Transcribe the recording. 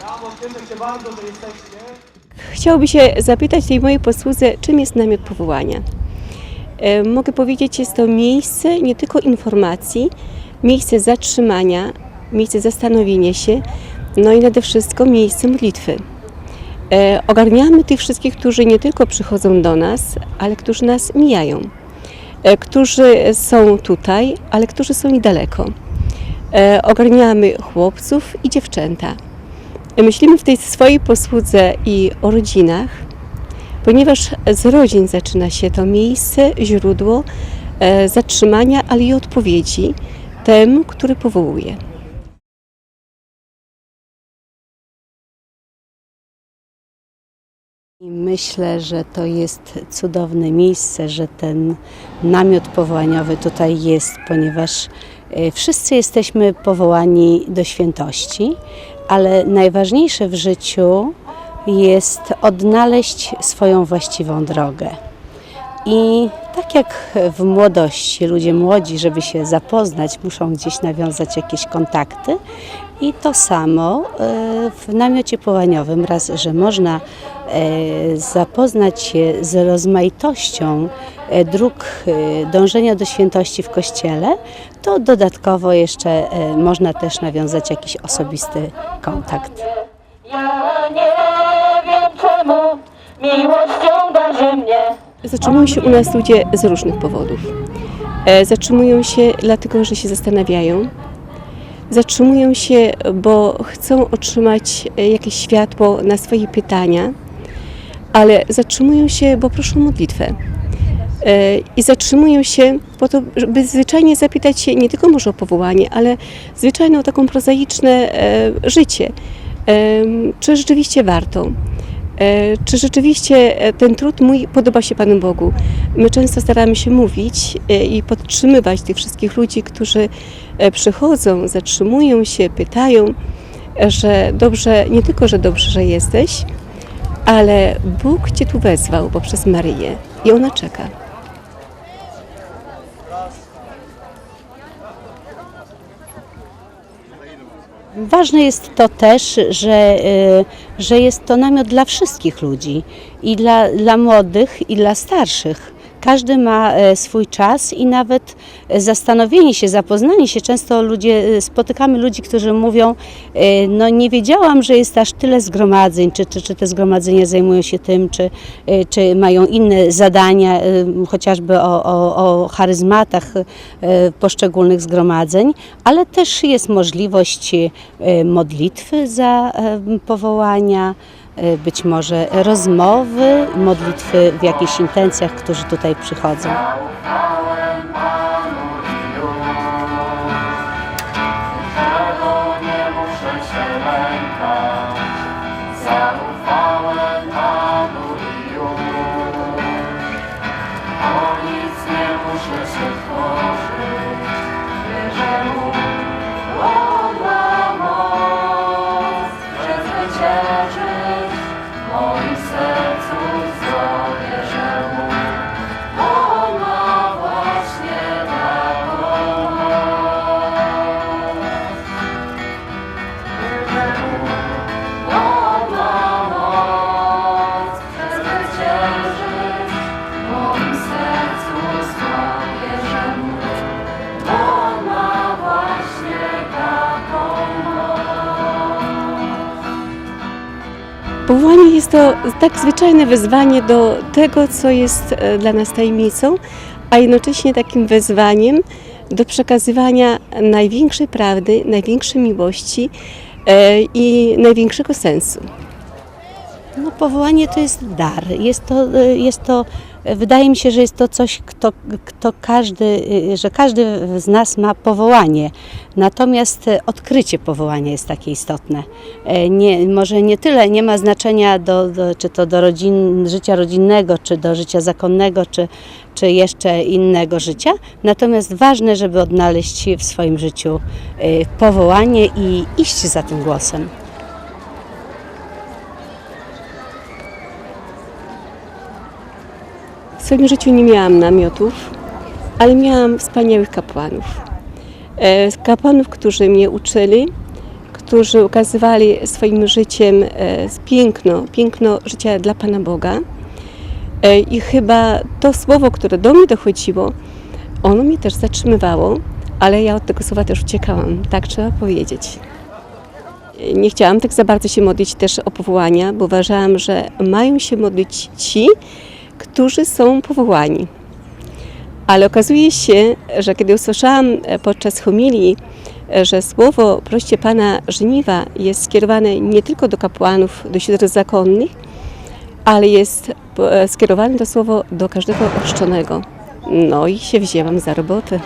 Brawo, się jesteście. Się zapytać tej mojej posłudze, czym jest namiot powołania. E, Mogę powiedzieć, jest to miejsce nie tylko informacji, miejsce zatrzymania, miejsce zastanowienia się, no i nade wszystko miejsce modlitwy. E, Ogarniamy tych wszystkich, którzy nie tylko przychodzą do nas, ale którzy nas mijają, e, którzy są tutaj, ale którzy są niedaleko. E, Ogarniamy chłopców i dziewczęta. Myślimy w tej swojej posłudze i o rodzinach, ponieważ z rodzin zaczyna się to miejsce, źródło e, zatrzymania, ale i odpowiedzi temu, który powołuje. Myślę, że to jest cudowne miejsce, że ten namiot powołaniowy tutaj jest, ponieważ e, wszyscy jesteśmy powołani do świętości, ale najważniejsze w życiu jest odnaleźć swoją właściwą drogę. I tak jak w młodości, ludzie młodzi, żeby się zapoznać, muszą gdzieś nawiązać jakieś kontakty. I to samo e, w namiocie połaniowym, raz, że można e, zapoznać się z rozmaitością e, dróg dążenia do świętości w Kościele, to dodatkowo jeszcze można też nawiązać jakiś osobisty kontakt. Ja nie wiem czemu miłością darzy mnie. Zatrzymują się u nas ludzie z różnych powodów. E, Zatrzymują się dlatego, że się zastanawiają. Zatrzymują się, bo chcą otrzymać e, jakieś światło na swoje pytania, ale zatrzymują się, bo proszą modlitwę. E, I zatrzymują się po to, żeby zwyczajnie zapytać się nie tylko może o powołanie, ale zwyczajnie o taką prozaiczne życie. Czy rzeczywiście warto? E, Czy rzeczywiście e, ten trud mój podoba się Panu Bogu? My często staramy się mówić e, i podtrzymywać tych wszystkich ludzi, którzy przychodzą, zatrzymują się, pytają, że dobrze, nie tylko, że dobrze, że jesteś, ale Bóg Cię tu wezwał poprzez Maryję i ona czeka. Ważne jest to też, że, y, że jest to namiot dla wszystkich ludzi i dla, dla młodych, i dla starszych. Każdy ma e, swój czas i nawet e, zastanowienie się, zapoznanie się. Często ludzie, e, spotykamy ludzi, którzy mówią, no nie wiedziałam, że jest aż tyle zgromadzeń, czy, czy, czy te zgromadzenia zajmują się tym, czy, czy mają inne zadania, chociażby o, o, o charyzmatach poszczególnych zgromadzeń, ale też jest możliwość modlitwy za powołania, być może rozmowy, modlitwy w jakichś intencjach, którzy tutaj przychodzą. Powołanie jest to tak zwyczajne wezwanie do tego, co jest e, dla nas tajemnicą, a jednocześnie takim wezwaniem do przekazywania największej prawdy, największej miłości e, i największego sensu. No, powołanie to jest dar. Jest to, y, jest to, wydaje mi się, że jest to coś, kto, kto każdy, y, że każdy z nas ma powołanie. Natomiast y, odkrycie powołania jest takie istotne. E, Nie, może nie tyle, nie ma znaczenia do, do, czy to do rodzin, życia rodzinnego, czy do życia zakonnego, czy, czy jeszcze innego życia. Natomiast ważne, żeby odnaleźć w swoim życiu y, powołanie i iść za tym głosem. Swoim życiu nie miałam namiotów, ale miałam wspaniałych kapłanów. E, Kapłanów, którzy mnie uczyli, którzy ukazywali swoim życiem e, piękno, piękno życia dla Pana Boga. E, I chyba to słowo, które do mnie dochodziło, ono mnie też zatrzymywało, ale ja od tego słowa też uciekałam, tak trzeba powiedzieć. Nie chciałam tak za bardzo się modlić też o powołania, bo uważałam, że mają się modlić ci, którzy są powołani. Ale okazuje się, że kiedy usłyszałam e, podczas homilii, e, że słowo proście Pana żniwa jest skierowane nie tylko do kapłanów, do sióstr zakonnych, ale jest e, skierowane to słowo do każdego ochrzczonego. No i się wzięłam za robotę.